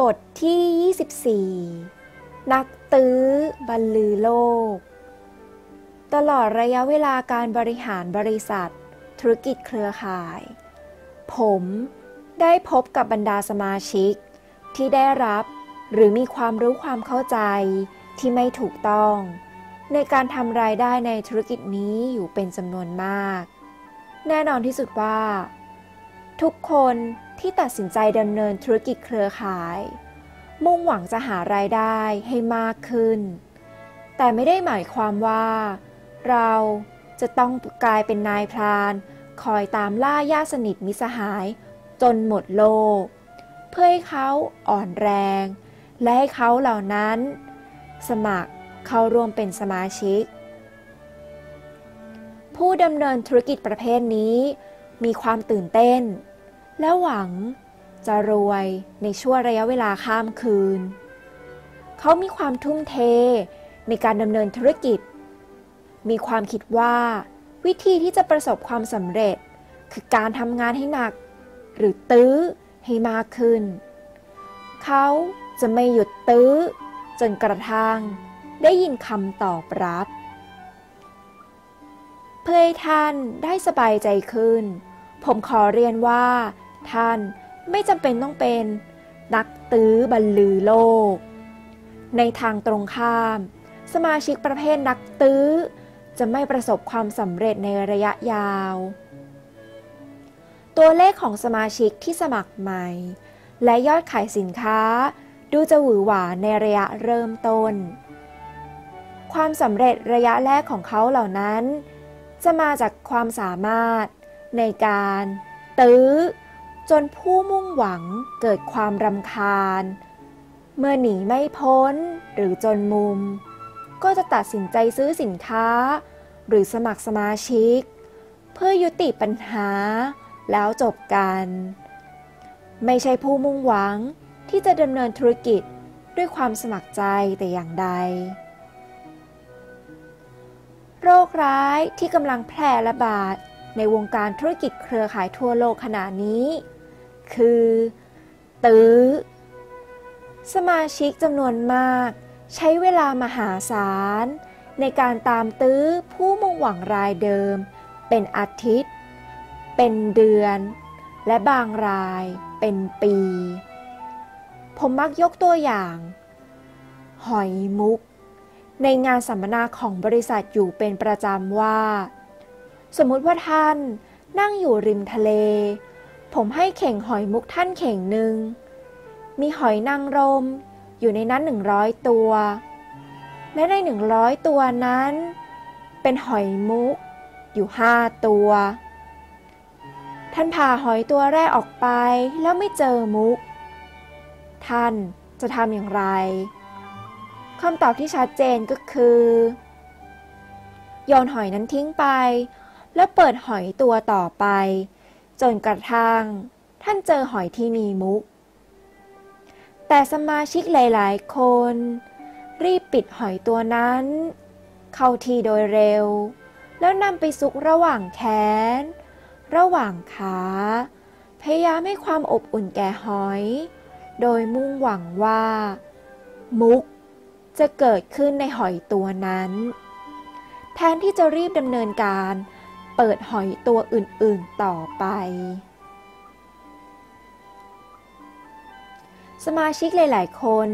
บทที่ 24 นักตื้อบรรลือโลก ตลอดระยะเวลาการบริหารบริษัท ธุรกิจเครือข่าย ผมได้พบกับบรรดาสมาชิก ที่ได้รับหรือมีความรู้ความเข้าใจที่ไม่ถูกต้อง ในการทำรายได้ในธุรกิจนี้อยู่เป็นจำนวนมาก แน่นอนที่สุดว่า ทุกคน ที่ตัดสินใจดำเนินธุรกิจเครือข่าย มุ่งหวังจะหารายได้ให้มากขึ้น แต่ไม่ได้หมายความว่า เราจะต้องกลายเป็นนายพราน คอยตามล่าญาติสนิทมิสหาย จนหมดโลก เพื่อให้เขาอ่อนแรง และให้เขาเหล่านั้น สมัครเข้าร่วมเป็นสมาชิก ผู้ดำเนินธุรกิจประเภทนี้ มีความตื่นเต้น และหวังจะรวยในช่วงระยะเวลาข้ามคืน เขามีความทุ่มเทในการดำเนินธุรกิจ มีความคิดว่าวิธีที่จะประสบความสำเร็จ คือการทำงานให้หนัก หรือตื้อให้มากขึ้น เขาจะไม่หยุดตื้อ จนกระทั่งได้ยินคำตอบรับ เพื่อให้ท่านได้สบายใจขึ้น ผมขอเรียนว่า ท่านไม่จำเป็นต้องเป็น นักตื้อบรรลือโลก ในทางตรงข้าม สมาชิกประเภทนักตื้อ จะไม่ประสบความสำเร็จในระยะยาว ตัวเลขของสมาชิกที่สมัครใหม่ และยอดขายสินค้า ดูจะหวือหวาในระยะเริ่มต้น ความสำเร็จระยะแรกของเขาเหล่านั้น จะมาจากความสามารถ ในการตื้อ จนผู้มุ่งหวังเกิดความรำคาญ เมื่อหนีไม่พ้นหรือจนมุม ก็จะตัดสินใจซื้อสินค้า หรือสมัครสมาชิก เพื่อยุติปัญหาแล้วจบกัน ไม่ใช่ผู้มุ่งหวังที่จะดำเนินธุรกิจด้วยความสมัครใจแต่อย่างใด โรคร้ายที่กำลังแพร่ระบาด ในวงการธุรกิจเครือข่ายทั่วโลกขณะนี้ คือ ตื้อ สมาชิกจำนวนมาก ใช้เวลามหาศาล ในการตามตื้อผู้มุ่งหวังรายเดิม เป็นอาทิตย์ เป็นเดือน และบางรายเป็นปี ผมมักยกตัวอย่าง หอยมุก ในงานสัมมนาของบริษัทอยู่เป็นประจำว่า สมมุติว่าท่านนั่งอยู่ริมทะเล ผมให้เข่งหอยมุกท่านเข่งหนึ่ง มีหอยนางรมอยู่ในนั้นหนึ่งร้อยตัว และในหนึ่งร้อยตัวนั้น เป็นหอยมุกอยู่ห้าตัว ท่านผ่าหอยตัวแรกออกไปแล้วไม่เจอมุก ท่านจะทำอย่างไรคำตอบที่ชัดเจนก็คือ โยนหอยนั้นทิ้งไป แล้วเปิดหอยตัวต่อไป จนกระทั่ง ท่านเจอหอยที่มีมุก แต่สมาชิกหลาย ๆ คน รีบปิดหอยตัวนั้น เข้าที่โดยเร็ว แล้วนำไปซุกระหว่างแขน ระหว่างขา พยายามให้ความอบอุ่นแก่หอย โดยมุ่งหวังว่า มุกจะเกิดขึ้นในหอยตัวนั้น แทนที่จะรีบดำเนินการ ปิดหอยตัวอื่นๆต่อไป สมาชิกหลาย ๆ คน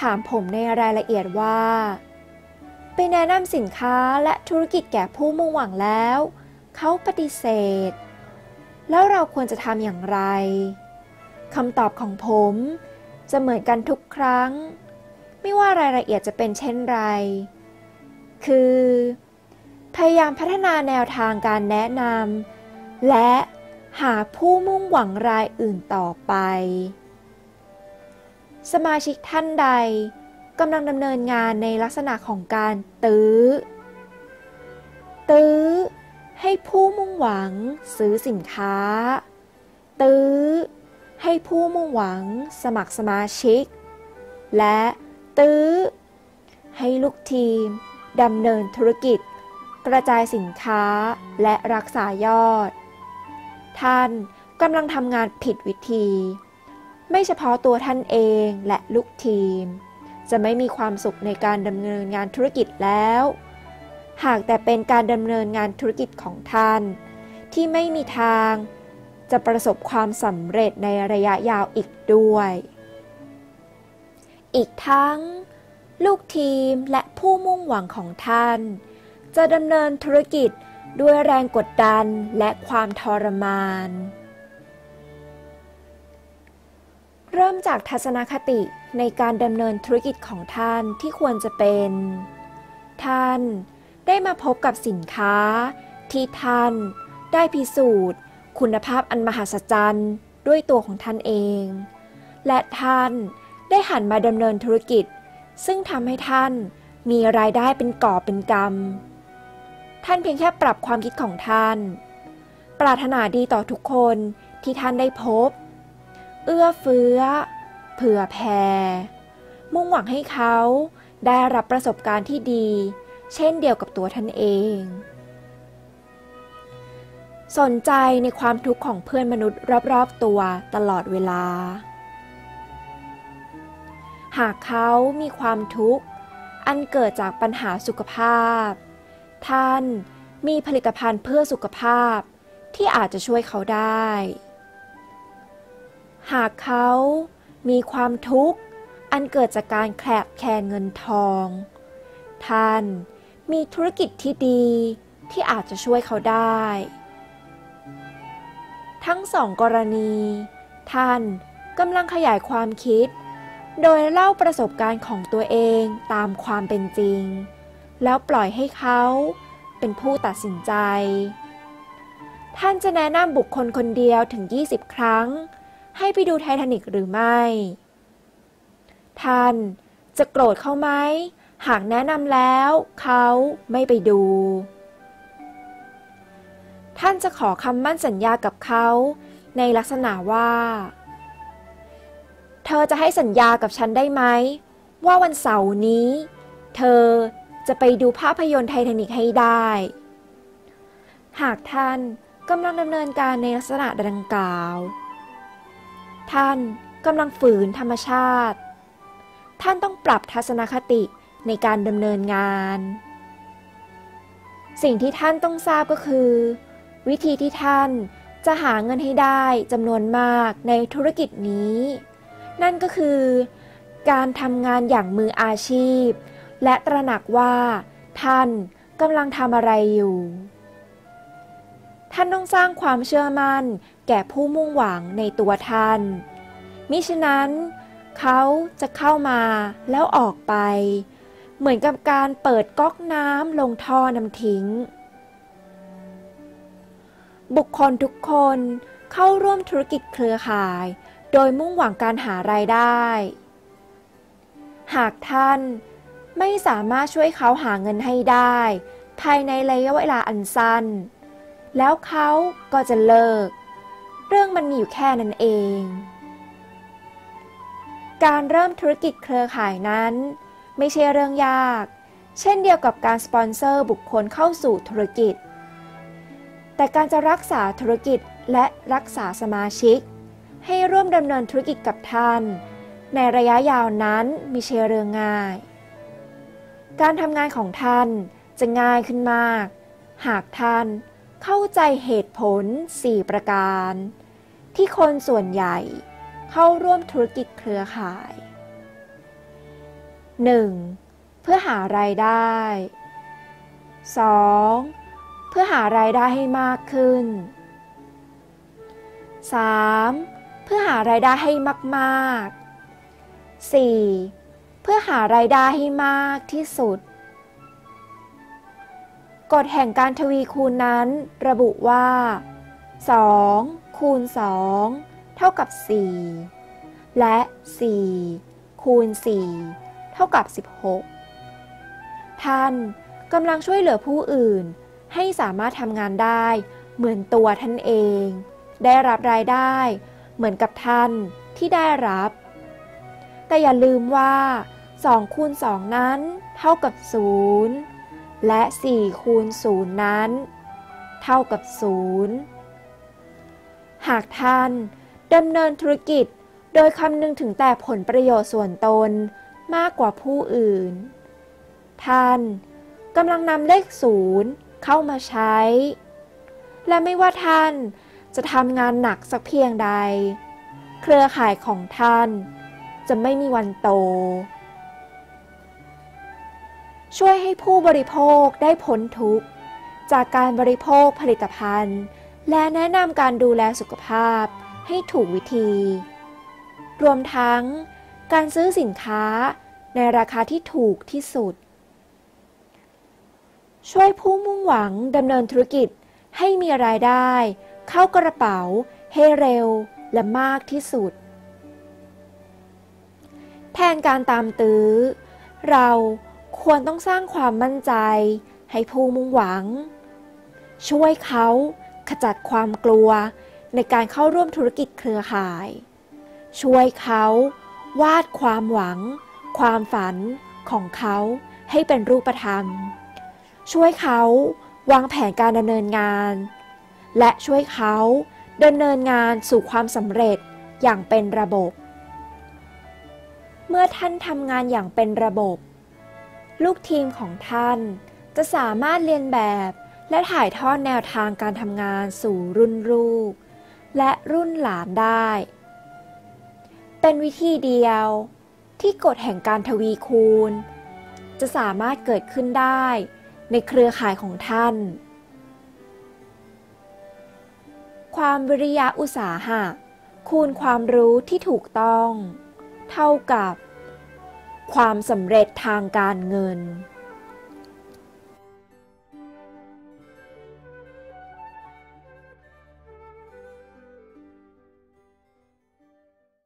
ถามผมในรายละเอียดว่า ไปแนะนำสินค้าและธุรกิจแก่ผู้มุ่งหวังแล้ว เขาปฏิเสธ แล้วเราควรจะทำอย่างไรคำตอบของผมจะเหมือนกันทุกครั้ง ไม่ว่ารายละเอียดจะเป็นเช่นไร คือ พยายามพัฒนาแนวทางการแนะนำและหาผู้มุ่งหวังรายอื่นต่อไป สมาชิกท่านใดกำลังดำเนินงานในลักษณะของการตื้อ ตื้อ ให้ผู้มุ่งหวังซื้อสินค้า ตื้อ ให้ผู้มุ่งหวังสมัครสมาชิก และตื้อ ให้ลูกทีมดำเนินธุรกิจ กระจายสินค้าและรักษายอด ท่านกำลังทำงานผิดวิธี ไม่เฉพาะตัวท่านเองและลูกทีม จะไม่มีความสุขในการดำเนินงานธุรกิจแล้ว หากแต่เป็นการดำเนินงานธุรกิจของท่าน ที่ไม่มีทาง จะประสบความสำเร็จในระยะยาวอีกด้วย อีกทั้ง ลูกทีมและผู้มุ่งหวังของท่าน จะดำเนินธุรกิจด้วยแรงกดดันและความทรมาน เริ่มจากทัศนคติในการดำเนินธุรกิจของท่านที่ควรจะเป็น ท่านได้มาพบกับสินค้า ที่ท่านได้พิสูจน์ คุณภาพอันมหัศจรรย์ด้วยตัวของท่านเอง และท่านได้หันมาดำเนินธุรกิจ ซึ่งทำให้ท่านมีรายได้เป็นก่อเป็นกำ ท่านเพียงแค่ปรับความคิดของท่าน ปรารถนาดีต่อทุกคนที่ท่านได้พบ เอื้อเฟื้อ เผื่อแผ่ มุ่งหวังให้เขาได้รับประสบการณ์ที่ดี เช่นเดียวกับตัวท่านเอง สนใจในความทุกข์ของเพื่อนมนุษย์รอบๆตัวตลอดเวลา หากเขามีความทุกข์ อันเกิดจากปัญหาสุขภาพ ท่านมีผลิตภัณฑ์เพื่อสุขภาพที่อาจจะช่วยเขาได้ หากเขามีความทุกข์อันเกิดจากการแคลบแคลนเงินทอง ท่านมีธุรกิจที่ดีที่อาจจะช่วยเขาได้ ทั้งสองกรณี ท่านกำลังขยายความคิด โดยเล่าประสบการณ์ของตัวเองตามความเป็นจริง แล้วปล่อยให้เขาเป็นผู้ตัดสินใจ ท่านจะแนะนำบุคคลคนเดียวถึง 20 ครั้ง ให้ไปดูไททานิกหรือไม่ ท่านจะโกรธเขาไหม หากแนะนำแล้วเขาไม่ไปดู ท่านจะขอคำมั่นสัญญากับเขาในลักษณะว่า เธอจะให้สัญญากับฉันได้ไหม ว่าวันเสาร์นี้ เธอ จะไปดูภาพยนตร์ไททานิกให้ได้ หากท่านกำลังดำเนินการในลักษณะดังกล่าว ท่านกำลังฝืนธรรมชาติ ท่านต้องปรับทัศนคติในการดำเนินงาน สิ่งที่ท่านต้องทราบก็คือ วิธีที่ท่านจะหาเงินให้ได้จำนวนมากในธุรกิจนี้ นั่นก็คือ การทำงานอย่างมืออาชีพ และตระหนักว่า ท่านกำลังทำอะไรอยู่ ท่านต้องสร้างความเชื่อมั่น แก่ผู้มุ่งหวังในตัวท่าน มิฉะนั้น เขาจะเข้ามาแล้วออกไป เหมือนกับการเปิดก๊อกน้ำลงท่อน้ำทิ้ง บุคคลทุกคนเข้าร่วมธุรกิจเครือข่าย โดยมุ่งหวังการหารายได้ หากท่าน ไม่สามารถช่วยเขาหาเงินให้ได้ ภายในระยะเวลาอันสั้น แล้วเขาก็จะเลิก เรื่องมันมีอยู่แค่นั้นเอง การเริ่มธุรกิจเครือข่ายนั้น ไม่ใช่เรื่องยาก เช่นเดียวกับการสปอนเซอร์บุคคลเข้าสู่ธุรกิจ แต่การจะรักษาธุรกิจและรักษาสมาชิก ให้ร่วมดำเนินธุรกิจกับท่าน ในระยะยาวนั้นไม่ใช่เรื่องง่าย การทำงานของท่านจะง่ายขึ้นมาก หากท่านเข้าใจเหตุผล 4 ประการ ที่คนส่วนใหญ่เข้าร่วมธุรกิจเครือข่าย 1. เพื่อหารายได้ 2. เพื่อหารายได้ให้มากขึ้น 3. เพื่อหารายได้ให้มาก ๆ 4. เพื่อหารายได้ให้มากที่สุด กฎแห่งการทวีคูณนั้นระบุว่า 2 คูณ 2 เท่ากับ 4 และ 4 คูณ 4 เท่ากับ 16 ท่านกำลังช่วยเหลือผู้อื่นให้สามารถทำงานได้เหมือนตัวท่านเอง ได้รับรายได้เหมือนกับท่านที่ได้รับ แต่อย่าลืมว่า 2คูณ2นั้น เท่ากับ 0 และ 4คูณ0นั้น เท่ากับ 0 หากท่านดำเนินธุรกิจโดยคำนึงถึงแต่ผลประโยชน์ส่วนตนมากกว่าผู้อื่น ท่านกำลังนำเลขศูนย์เข้ามาใช้ และไม่ว่าท่านจะทำงานหนักสักเพียงใด เครือข่ายของท่านจะไม่มีวันโต ช่วยให้ผู้บริโภคได้พ้นทุกข์ จากการบริโภคผลิตภัณฑ์ และแนะนำการดูแลสุขภาพให้ถูกวิธี รวมทั้งการซื้อสินค้าในราคาที่ถูกที่สุด ช่วยผู้มุ่งหวังดำเนินธุรกิจให้มีรายได้ เข้ากระเป๋าให้เร็วและมากที่สุด แทนการตามตื้อ เรา ควรต้องสร้างความมั่นใจ ให้ผู้มุ่งหวัง ช่วยเขาขจัดความกลัวในการเข้าร่วมธุรกิจเครือข่าย ช่วยเขาวาดความหวัง ความฝันของเขาให้เป็นรูปธรรม ช่วยเขาวางแผนการดำเนินงาน และช่วยเขาดำเนินงานสู่ความสำเร็จอย่างเป็นระบบ เมื่อท่านทำงานอย่างเป็นระบบ ลูกทีมของท่าน จะสามารถเรียนแบบและถ่ายทอดแนวทางการทำงานสู่รุ่นลูก และรุ่นหลานได้ เป็นวิธีเดียวที่กฎแห่งการทวีคูณ จะสามารถเกิดขึ้นได้ในเครือข่ายของท่าน ความวิริยะอุตสาหะ คูณความรู้ที่ถูกต้อง เท่ากับ ความสำเร็จทางการเงิน